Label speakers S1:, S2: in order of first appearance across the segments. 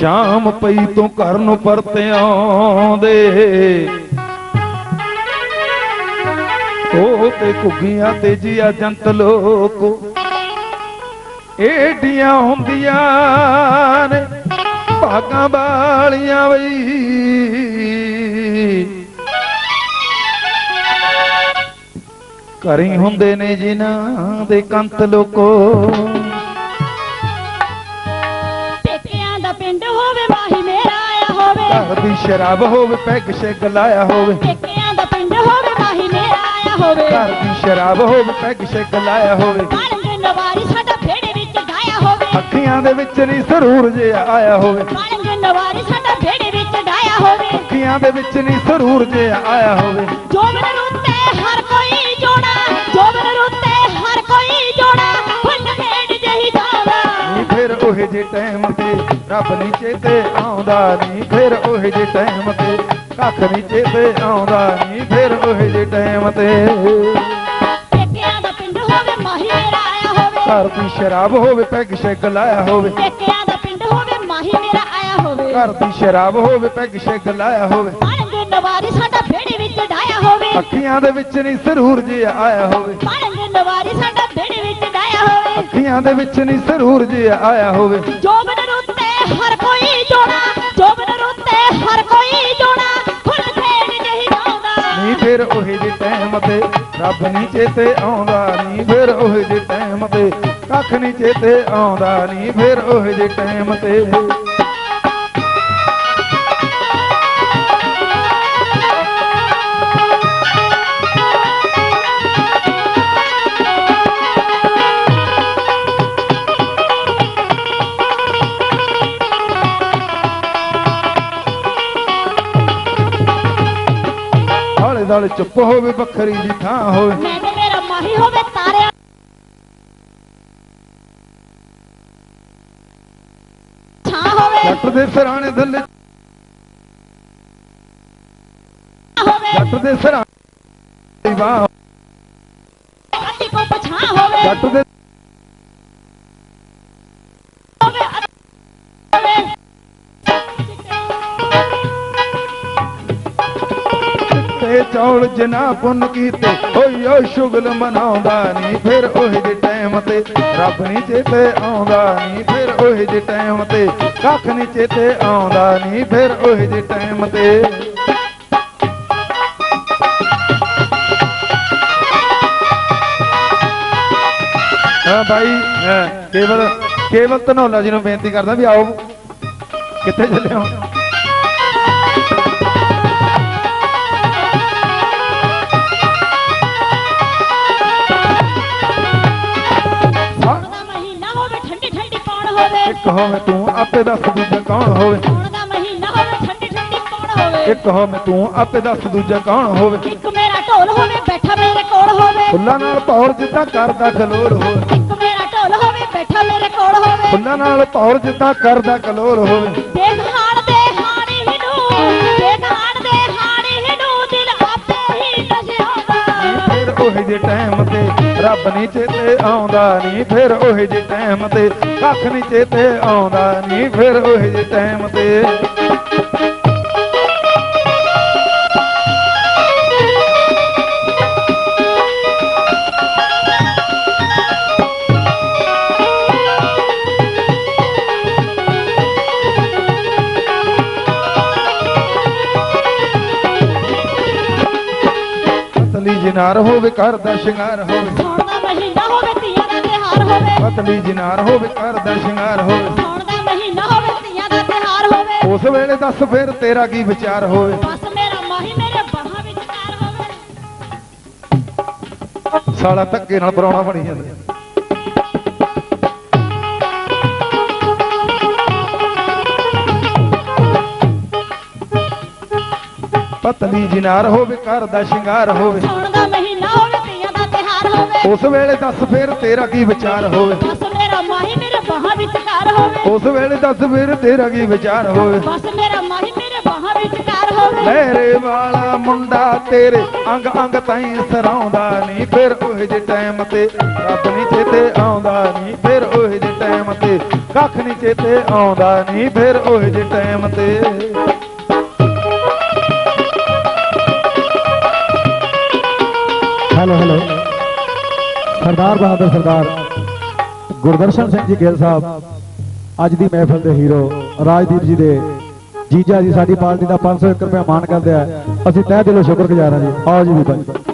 S1: ਸ਼ਾਮ ਪਈ ਤੂੰ ਘਰ ਨੂੰ ਪਰਤੇ ਆਉਂਦੇ ਉਹ ਤੇ ਘੁੱਗੀਆਂ ਤੇ ਜੀਆ ਜੰਤ ਲੋਕੋ। ਏਡੀਆਂ ਹੁੰਦੀਆਂ ਨੇ, ਭਾਗਾਂ ਵਾਲੀਆਂ ਵਈ ਘਰੀ ਹੁੰਦੇ ਨੇ ਜਿਨ੍ਹਾਂ ਦੇ ਕੰਤ ਲੋਕੋ।
S2: ਪਿੰਡ ਹੋਵੇ ਮਾਹੀ ਮੇਰਾ ਆਇਆ ਹੋਵੇ।
S1: ਘਰ ਸ਼ਰਾਬ ਹੋਵੇ ਪੈਗ ਸ਼ੈਗ ਲਾਇਆ ਹੋਵੇ।
S2: ਪੇਕਿਆਂ ਦਾ ਪਿੰਡ ਹੋਵੇ ਮਾਹੀ ਮੇਰਾ ਆਇਆ ਹੋਵੇ।
S1: ਘਰ ਦੀ ਸ਼ਰਾਬ ਹੋਵੇ ਪੈਗ ਸ਼ੈਗ ਲਾਇਆ ਹੋਵੇ।
S2: ਬਾਲੰਗ ਨਵਾਰੀ ਸਾਡਾ ਫੇੜੇ ਵਿੱਚ ਗਾਇਆ ਹੋਵੇ।
S1: ਅੱਖੀਆਂ ਦੇ ਵਿੱਚ ਨਹੀਂ ਸਰੂਰ ਜਿਹਾ ਆਇਆ ਹੋਵੇ।
S2: ਬਾਲੰਗ ਨਵਾਰੀ ਸਾਡਾ ਫੇੜੇ ਵਿੱਚ ਗਾਇਆ ਹੋਵੇ।
S1: ਅੱਖੀਆਂ ਦੇ ਵਿੱਚ ਨਹੀਂ ਸਰੂਰ ਜਿਹਾ ਆਇਆ ਹੋਵੇ।
S2: ਜੋਬਨ ਰੁੱਤੇ ਹਰ
S1: ਉਹੇ ਜੇ ਟਾਈਮ ਤੇ ਰੱਬ ਨੀ ਚੇਤੇ ਆਉਂਦਾ ਨੀ ਫਿਰ ਉਹੇ ਜੇ ਟਾਈਮ ਤੇ ਕੱਖ ਨੀ ਚੇਤੇ ਆਉਂਦਾ ਨੀ ਫਿਰ ਉਹੇ ਜੇ ਟਾਈਮ ਤੇ।
S2: ਪੇਕਿਆਂ ਦਾ ਪਿੰਡ ਹੋਵੇ ਮਾਹੀ ਮੇਰਾ ਆਇਆ ਹੋਵੇ।
S1: ਘਰ ਦੀ ਸ਼ਰਾਬ ਹੋਵੇ ਪੈਗ ਸ਼ੈਗ ਲਾਇਆ ਹੋਵੇ।
S2: ਪੇਕਿਆਂ ਦਾ ਪਿੰਡ ਹੋਵੇ ਮਾਹੀ ਮੇਰਾ ਆਇਆ ਹੋਵੇ।
S1: ਘਰ ਦੀ ਸ਼ਰਾਬ ਹੋਵੇ ਪੈਗ ਸ਼ੈਗ ਲਾਇਆ ਹੋਵੇ।
S2: ਬਾਲੰਗ ਨਵਾਰੀ ਸਾਡਾ ਫੇੜੇ ਵਿੱਚ ਡਾਇਆ ਹੋਵੇ।
S1: ਅੱਖੀਆਂ ਦੇ ਵਿੱਚ ਨਹੀਂ ਸਰੂਰ ਜਿਹਾ ਆਇਆ ਹੋਵੇ।
S2: ਬਾਲੰਗ ਨਵਾਰੀ ਸਾਡਾ
S1: ਅੱਖੀਆਂ ਦੇ ਵਿੱਚ ਨਹੀਂ ਸਰੂਰ ਜਿਹਾ ਆਇਆ ਹੋਵੇ।
S2: ਜੋਬਨ ਰੁੱਤੇ ਹਰ ਕੋਈ ਜੋੜਾ ਜੋਬਨ ਰੁੱਤੇ ਹਰ ਕੋਈ ਜੋੜਾ ਫੁੱਲ ਖੇਡ ਜਹੀ ਜਾਉਂਦਾ
S1: ਨੀ ਫਿਰ ਉਹੇ ਜੇ ਟਾਈਮ ਤੇ ਰੱਬ ਨੀ ਚੇਤੇ ਆਉਂਦਾ ਨੀ ਫਿਰ ਉਹੇ ਜੇ ਟਾਈਮ ਤੇ ਕੱਖ ਨੀ ਚੇਤੇ ਆਉਂਦਾ ਨੀ ਫਿਰ ਉਹੇ ਜੇ ਟਾਈਮ ਤੇ ਦਾਲੇ ਚੁੱਪ ਹੋਵੇ ਵੱਖਰੀ ਜੀ ਥਾਂ ਹੋਵੇ।
S2: ਮੈਂ ਤੇ ਮੇਰਾ ਮਾਹੀ ਹੋਵੇ ਤਾਰਿਆਂ ਛਾਂ ਹੋਵੇ।
S1: ਜੱਟ ਦੇ ਸਰਾਣੇ ਥੱਲੇ
S2: ਹੋਵੇ।
S1: ਜੱਟ ਦੇ ਸਰਾਣੇ ਵਾਹ
S2: ਅੱਡੀ ਕੋ ਪਛਾਂ ਹੋਵੇ।
S1: ਜੱਟ ਦੇ ਚੌਲ ਜਨਾ ਪੁੰਨ ਕੀਤੇ ਓਏ ਓ ਸ਼ੁਗਲ ਮਨਾਉਂਦਾ ਨਹੀਂ ਫਿਰ ਉਹੇ ਜੇ ਟਾਈਮ ਤੇ ਰੱਬ ਨਹੀਂ ਚੇਤੇ ਆਉਂਦਾ ਨਹੀਂ ਫਿਰ ਉਹੇ ਜੇ ਟਾਈਮ ਤੇ ਕੱਖ ਨਹੀਂ ਚੇਤੇ ਆਉਂਦਾ ਨਹੀਂ ਫਿਰ ਉਹੇ ਜੇ ਟਾਈਮ ਤੇ। ਹਾਂ ਭਾਈ ਕੇਵਲ ਕੇਵਲ ਧਨੌਲਾ ਜੀ ਨੂੰ ਬੇਨਤੀ ਕਰਦਾ ਵੀ ਆਓ ਕਿੱਥੇ ਚੱਲੇ ਹੋ? ਇੱਕ ਹੋਵੇ ਤੂੰ ਆਪੇ ਦੱਸ ਦੂਜਾ ਕੌਣ ਹੋਵੇ?
S2: ਦਾ ਮਹੀਨਾ ਹੋਵੇ ਠੰਡੀ ਠੰਡੀ ਪੌਣ ਹੋਵੇ।
S1: ਇੱਕ ਹੋਵੇ ਤੂੰ ਆਪੇ ਦੱਸ ਦੂਜਾ ਕੌਣ ਹੋਵੇ?
S2: ਇੱਕ ਮੇਰਾ ਢੋਲ ਹੋਵੇ ਬੈਠਾ ਮੇਰੇ ਕੋਲ ਹੋਵੇ।
S1: ਫੁੱਲਾਂ ਨਾਲ ਭੌਰ ਜਿੱਦਾਂ ਕਰਦਾ ਖਲੋਰ ਹੋਵੇ।
S2: ਇੱਕ ਮੇਰਾ ਢੋਲ ਹੋਵੇ ਬੈਠਾ ਮੇਰੇ ਕੋਲ ਹੋਵੇ।
S1: ਫੁੱਲਾਂ ਨਾਲ ਭੌਰ ਜਿੱਦਾਂ ਕਰਦਾ ਕਲੋਰ ਹੋਵੇ।
S2: ਦੇਖ
S1: ਉਹੇ ਜੇ ਟਾਈਮ ਤੇ ਰੱਬ ਨਹੀਂ ਚੇਤੇ ਆਉਂਦਾ ਨਹੀਂ ਫਿਰ ਉਹੇ ਜੇ ਟਾਈਮ ਤੇ ਕੱਖ ਨਹੀਂ ਚੇਤੇ ਆਉਂਦਾ ਨਹੀਂ ਫਿਰ ਉਹੇ ਜੇ ਟਾਈਮ ਤੇ ਪਤਲੀ ਜਨਾਰ ਹੋਵੇ ਘਰ ਦਾ ਸ਼ਿੰਗਾਰ ਹੋਵੇ।
S2: ਦਾ ਮਹੀਨਾ ਹੋਵੇ ਧੀਆਂ ਦਾ ਤਿਹਾਰ ਹੋਵੇ।
S1: ਪਤਲੀ ਜਨਾਰ ਹੋਵੇ ਘਰ ਦਾ ਸ਼ਿੰਗਾਰ ਹੋਵੇ।
S2: ਸੌਣ ਦਾ ਮਹੀਨਾ ਹੋਵੇ ਧੀਆਂ ਦਾ ਤਿਹਾਰ ਹੋਵੇ।
S1: ਉਸ ਵੇਲੇ ਦੱਸ ਫਿਰ ਤੇਰਾ ਕੀ ਵਿਚਾਰ ਹੋਵੇ।
S2: ਬਸ ਮੇਰਾ ਮਾਹੀ ਮੇਰੇ ਬਾਹਾਂ ਵਿੱਚ ਕਾਰ ਹੋਵੇ।
S1: ਸਾਲਾ ਧੱਕੇ ਨਾਲ ਪਰੌਣਾ ਬਣੀ ਜਾਂਦਾ। ਪਤਲੀ ਜਨਾਰ ਹੋਵੇ ਘਰ ਦਾ ਸ਼ਿੰਗਾਰ ਹੋਵੇ।
S2: ਸੌਣ ਦਾ ਮਹੀਨਾ ਹੋਵੇ ਧੀਆਂ ਦਾ ਤਿਹਾਰ ਹੋਵੇ।
S1: ਉਸ ਵੇਲੇ ਦੱਸ ਫਿਰ ਤੇਰਾ ਕੀ ਵਿਚਾਰ ਹੋਵੇ।
S2: ਬਸ ਮੇਰਾ ਮਾਹੀ ਮੇਰੇ ਬਾਹਾਂ ਵਿੱਚ ਕਾਰ ਹੋਵੇ।
S1: ਉਸ ਵੇਲੇ ਦੱਸ ਫਿਰ ਤੇਰਾ ਕੀ ਵਿਚਾਰ ਹੋਵੇ।
S2: ਬਸ ਮੇਰਾ ਮਾਹੀ ਮੇਰੇ ਬਾਹਾਂ ਵਿੱਚ ਕਾਰ ਹੋਵੇ।
S1: ਲਹਿਰੇ ਵਾਲਾ ਮੁੰਡਾ ਤੇਰੇ ਅੰਗ ਅੰਗ ਤਾਈਂ ਸਰਾਉਂਦਾ ਨਹੀਂ ਫਿਰ ਉਹ ਜੇ ਟਾਈਮ ਤੇ ਰੱਬ ਨਹੀਂ ਚੇਤੇ ਆਉਂਦਾ ਨਹੀਂ ਫਿਰ ਉਹ ਜੇ ਟਾਈਮ ਤੇ ਕੱਖ ਨਹੀਂ ਚੇਤੇ ਆਉਂਦਾ ਨਹੀਂ ਫਿਰ ਉਹ ਜਿਹੇ ਟਾਈਮ ਤੇ
S3: ਸਰਦਾਰ ਬਹਾਦਰ ਸਰਦਾਰ, ਗੁਰਦਰਸ਼ਨ ਸਿੰਘ ਜੀ ਗਿੱਲ ਸਾਹਿਬ, ਅੱਜ ਦੀ ਮਹਿਫਲ ਦੇ ਹੀਰੋ ਰਾਜਦੀਪ ਜੀ ਦੇ ਜੀਜਾ ਜੀ, ਸਾਡੀ ਪਾਰਟੀ ਦਾ 500 ਰੁਪਏ ਮਾਣ ਕਰਦੇ ਆ। ਅਸੀਂ ਤਹਿ ਦਿਲੋਂ ਸ਼ੁਕਰਗੁਜ਼ਾਰ ਹਾਂ ਜੀ। ਆਓ ਜੀ ਵੀ ਭਾਈ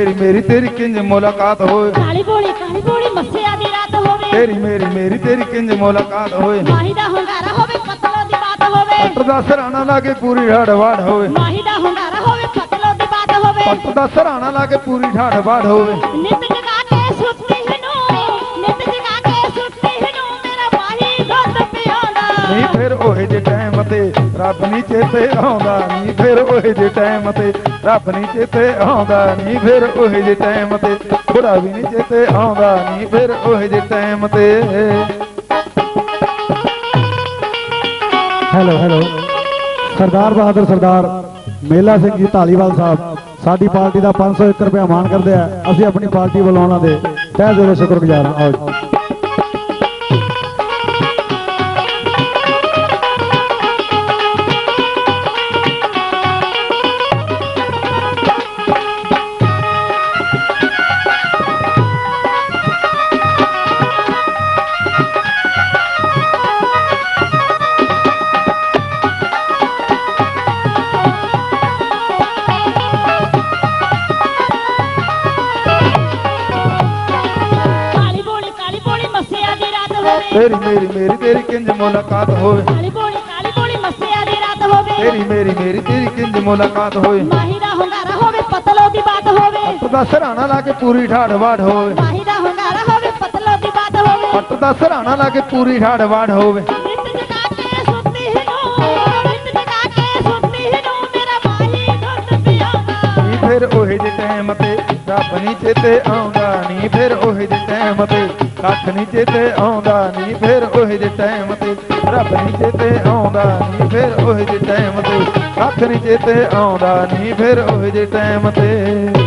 S1: ਮੇਰੀ ਮੇਰੀ ਤੇਰੀ ਕਿੰਜ ਮੁਲਾਕਾਤ ਹੋਏ
S2: ਕਾਲੀ ਬੋਲੀ ਕਾਲੀ ਬੋਲੀ ਮੱਸਿਆ ਦੀ ਰਾਤ ਹੋਵੇ
S1: ਤੇਰੀ ਮੇਰੀ ਮੇਰੀ ਤੇਰੀ ਕਿੰਜ ਮੁਲਾਕਾਤ ਹੋਏ
S2: ਮਾਹੀ ਦਾ ਹੁੰਗਾਰਾ ਹੋਵੇ ਪਤਲੋ ਦੀ ਬਾਤ ਹੋਵੇ
S1: ਪੱਟ ਦਾ ਸਰਾਣਾ ਲਾ ਕੇ ਪੂਰੀ ਢਾੜ ਵਾੜ ਹੋਵੇ
S2: ਮਾਹੀ ਦਾ ਹੁੰਗਾਰਾ ਹੋਵੇ ਪਤਲੋ ਦੀ ਬਾਤ ਹੋਵੇ
S1: ਪੱਟ ਦਾ ਸਰਾਣਾ ਲਾ ਕੇ ਪੂਰੀ ਢਾੜ ਵਾੜ ਹੋਵੇ
S2: ਨਿਤ ਜਗਾ ਕੇ ਸੁੱਤੀ ਨੂੰ ਨਿਤ ਜਗਾ ਕੇ ਸੁੱਤੀ ਨੂੰ ਮੇਰਾ ਮਾਹੀ ਦੁੱਧ ਪਿਆਉਂਦਾ
S1: ਨਹੀਂ ਫਿਰ ਉਹੇ ਜੇ ਟਾਈਮ ਤੇ ਰੱਬ ਨਹੀਂ ਚੇਤੇ ਆਉਂਦਾ ਨਹੀਂ ਫਿਰ ਉਹੇ ਜੇ ਟਾਈਮ ਤੇ। ਰੱਬ ਨਹੀਂ ਚੇਤੇ ਆਉਂਦਾ ਨਹੀਂ ਫਿਰ ਉਹੇ ਜੇ ਟਾਈਮ ਤੇ। ਥੋੜਾ ਵੀ ਨਹੀਂ ਚੇਤੇ ਆਉਂਦਾ ਨਹੀਂ ਫਿਰ ਉਹੇ ਜੇ ਟਾਈਮ ਤੇ।
S3: ਹੈਲੋ ਹੈਲੋ ਸਰਦਾਰ ਬਹਾਦਰ, ਸਰਦਾਰ ਮੇਲਾ ਸਿੰਘ ਜੀ ਢਾਲੀਵਾਲ ਸਾਹਿਬ, ਸਾਡੀ ਪਾਰਟੀ ਦਾ 501 ਰੁਪਏ ਮਾਨ ਕਰਦੇ ਆ। ਅਸੀਂ ਆਪਣੀ ਪਾਰਟੀ ਵੱਲੋਂ ਉਹਨਾਂ ਦੇ ਤਹਿ ਦਿਲੋਂ ਸ਼ੁਕਰਗੁਜ਼ਾਰ ਹਾਂ। ਆਓ
S1: ਤੇਰੀ ਮੇਰੀ ਮੇਰੀ ਤੇਰੀ ਕਿੰਜ ਮੁਲਾਕਾਤ ਹੋਵੇ?
S2: ਕਾਲੀ ਬੋਲੀ ਕਾਲੀ ਬੋਲੀ ਮੱਸਿਆ ਦੀ ਰਾਤ ਹੋਵੇ।
S1: ਤੇਰੀ ਮੇਰੀ ਮੇਰੀ ਤੇਰੀ ਕਿੰਜ ਮੁਲਾਕਾਤ ਹੋਵੇ?
S2: ਮਾਹੀ ਦਾ ਹੁੰਗਾਰਾ ਹੋਵੇ ਪਤਲੋ ਦੀ ਬਾਤ ਹੋਵੇ।
S1: ਪੱਟ ਦਾ ਸਰਾਣਾ ਲਾ ਕੇ ਪੂਰੀ ਢਾੜ ਵਾੜ ਹੋਵੇ।
S2: ਮਾਹੀ ਦਾ ਹੁੰਗਾਰਾ ਹੋਵੇ ਪਤਲੋ ਦੀ ਬਾਤ ਹੋਵੇ।
S1: ਪੱਟ ਦਾ ਸਰਾਣਾ ਲਾ ਕੇ ਪੂਰੀ ਢਾੜ ਵਾੜ ਹੋਵੇ।
S2: ਮੇਰਾ
S1: ਫਿਰ ਉਹੇ ਜੇ ਟਾਈਮ ਤੇ ਰੱਬ ਨਹੀਂ ਚੇਤੇ ਆਉਂਦਾ ਨਹੀਂ ਫਿਰ ਉਹੇ ਜੇ ਟਾਈਮ ਤੇ। ਕੱਖ ਨਹੀਂ ਚੇਤੇ ਆਉਂਦਾ ਨਹੀਂ ਫਿਰ ਉਹ ਜੇ ਟਾਈਮ ਤੇ ਰੱਬ ਨਹੀਂ ਚੇਤੇ ਆਉਂਦਾ ਨਹੀਂ ਫਿਰ ਉਹ ਜੇ ਟਾਈਮ ਤੇ ਕੱਖ ਨਹੀਂ ਚੇਤੇ ਆਉਂਦਾ ਨਹੀਂ ਫਿਰ ਉਹ ਜੇ ਟਾਈਮ ਤੇ